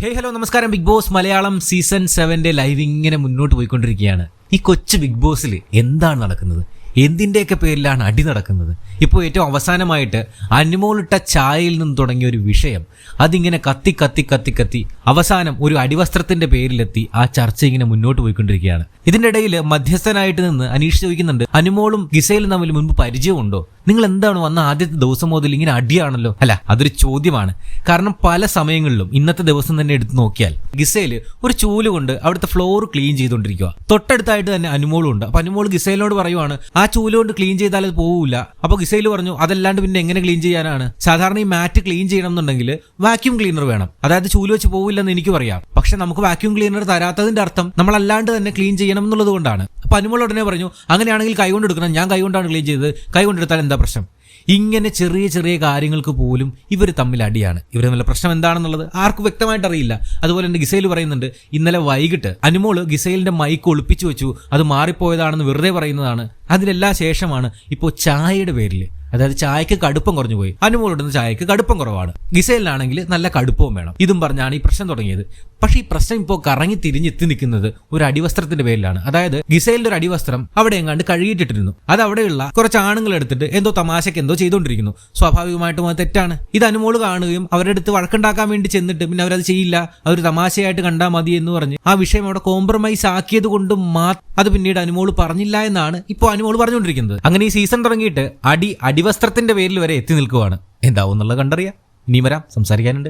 ഹേ hello നമസ്കാരം big boss Malayalam season സെവന്റെ live ഇങ്ങനെ മുന്നോട്ട് പോയിക്കൊണ്ടിരിക്കുകയാണ്. ഈ കൊച്ചു ബിഗ് ബോസിൽ എന്താണ് നടക്കുന്നത്? എന്തിന്റെയൊക്കെ പേരിലാണ് അടി നടക്കുന്നത്? ഇപ്പോൾ ഏറ്റവും അവസാനമായിട്ട് അനുമോളിട്ട ചായയിൽ നിന്ന് തുടങ്ങിയ ഒരു വിഷയം അതിങ്ങനെ കത്തി കത്തി കത്തി കത്തി അവസാനം ഒരു അടിവസ്ത്രത്തിന്റെ പേരിലെത്തി ആ ചർച്ച ഇങ്ങനെ മുന്നോട്ട് പോയിക്കൊണ്ടിരിക്കുകയാണ്. ഇതിനിടയിൽ മധ്യസ്ഥനായിട്ട് നിന്ന് അനീഷ് ചോദിക്കുന്നുണ്ട് അനുമോളും ഗിസയിലും തമ്മിൽ മുൻപ് പരിചയമുണ്ടോ? നിങ്ങൾ എന്താണ് വന്ന ആദ്യത്തെ ദിവസം മുതൽ ഇങ്ങനെ അടിയാണല്ലോ? അല്ല അതൊരു ചോദ്യമാണ്. കാരണം പല സമയങ്ങളിലും ഇന്നത്തെ ദിവസം തന്നെ എടുത്തു നോക്കിയാൽ ഗിസയിൽ ഒരു ചൂൽ കൊണ്ട് അവിടുത്തെ ഫ്ലോർ ക്ലീൻ ചെയ്തുകൊണ്ടിരിക്കുക തൊട്ടടുത്തായിട്ട് തന്നെ അനുമോളും ഉണ്ട് അപ്പൊ അനുമോൾ ഗിസയിലോട് പറയുവാണ് ആ ചൂൽ കൊണ്ട് ക്ലീൻ ചെയ്താൽ അത് പോവില്ല അപ്പൊ ഗിസയിൽ പറഞ്ഞു അതല്ലാണ്ട് പിന്നെ എങ്ങനെ ക്ലീൻ ചെയ്യാനാണ്? സാധാരണ ഈ മാറ്റ് ക്ലീൻ ചെയ്യണം എന്നുണ്ടെങ്കിൽ വാക്യൂം ക്ലീനർ വേണം. അതായത് ചൂൽ വെച്ച് പോവില്ലെന്ന് എനിക്ക് പറയാം. പക്ഷെ നമുക്ക് വാക്യൂം ക്ലീനർ തരാത്തതിന്റെ അർത്ഥം നമ്മൾ അല്ലാണ്ട് തന്നെ ക്ലീൻ ചെയ്യണം എന്നുള്ളത് കൊണ്ടാണ്. അപ്പൊ അനുമോൾ ഉടനെ പറഞ്ഞു അങ്ങനെയാണെങ്കിൽ കൈകൊണ്ട് എടുക്കണം. ഞാൻ കൈകൊണ്ടാണ് ക്ലീൻ ചെയ്തത്. കൈ കൊണ്ടെടുത്താൽ എന്താ പ്രശ്നം. ഇങ്ങനെ ചെറിയ ചെറിയ കാര്യങ്ങൾക്ക് പോലും ഇവർ തമ്മിൽ അടിയാണ്. ഇവർ തമ്മിലുള്ള പ്രശ്നം എന്താണെന്നുള്ളത് ആർക്കും വ്യക്തമായിട്ട് അറിയില്ല. അതുപോലെ തന്നെ ഗിസൈൽ പറയുന്നുണ്ട് ഇന്നലെ വൈകിട്ട് അനുമോൾ ഗിസൈലിന്റെ മൈക്ക് ഒളിപ്പിച്ചു വെച്ചു. അത് മാറിപ്പോയതാണെന്ന് വെറുതെ പറയുന്നതാണ്. അതിലെല്ലാം ശേഷമാണ് ഇപ്പോൾ ചായയുടെ പേരിൽ അതായത് ചായക്ക് കടുപ്പം കുറഞ്ഞു പോയി. അനുമോളിടുന്ന ചായക്ക് കടുപ്പം കുറവാണ്. ഗിസൈലിനാണെങ്കിൽ നല്ല കടുപ്പവും വേണം. ഇതും പറഞ്ഞാണ് ഈ പ്രശ്നം തുടങ്ങിയത്. പക്ഷേ ഈ പ്രശ്നം ഇപ്പോൾ കറങ്ങി തിരിഞ്ഞെത്തി നിൽക്കുന്നത് ഒരു അടിവസ്ത്രത്തിന്റെ പേരിലാണ്. അതായത് ഗിസൈലിന്റെ ഒരു അടിവസ്ത്രം അവിടെ എങ്ങാണ്ട് കഴുകിയിട്ടിരുന്നു അത് അവിടെയുള്ള കുറച്ച് ആണുങ്ങൾ എടുത്തിട്ട് എന്തോ തമാശയ്ക്ക് എന്തോ ചെയ്തുകൊണ്ടിരിക്കുന്നു സ്വാഭാവികമായിട്ടും അത് തെറ്റാണ്. ഇത് അനുമോൾ കാണുകയും അവരുടെ അടുത്ത് വഴക്കുണ്ടാക്കാൻ വേണ്ടി ചെന്നിട്ട് പിന്നെ അവരത് ചെയ്യില്ല. അവർ തമാശയായിട്ട് കണ്ടാൽ മതി എന്ന് പറഞ്ഞ് ആ വിഷയം അവിടെ കോംപ്രമൈസ് ആക്കിയത് കൊണ്ട് അത് പിന്നീട് അനുമോൾ പറഞ്ഞില്ല എന്നാണ് ഇപ്പോൾ അനുമോൾ പറഞ്ഞുകൊണ്ടിരിക്കുന്നത്. അങ്ങനെ ഈ സീസൺ തുടങ്ങിയിട്ട് അടി അടിവസ്ത്രത്തിന്റെ പേരിൽ വരെ എത്തി നിൽക്കുവാണ്. എന്താവും എന്നുള്ളത് കണ്ടറിയാം. ഇനി വരാം. സംസാരിക്കാനുണ്ട്.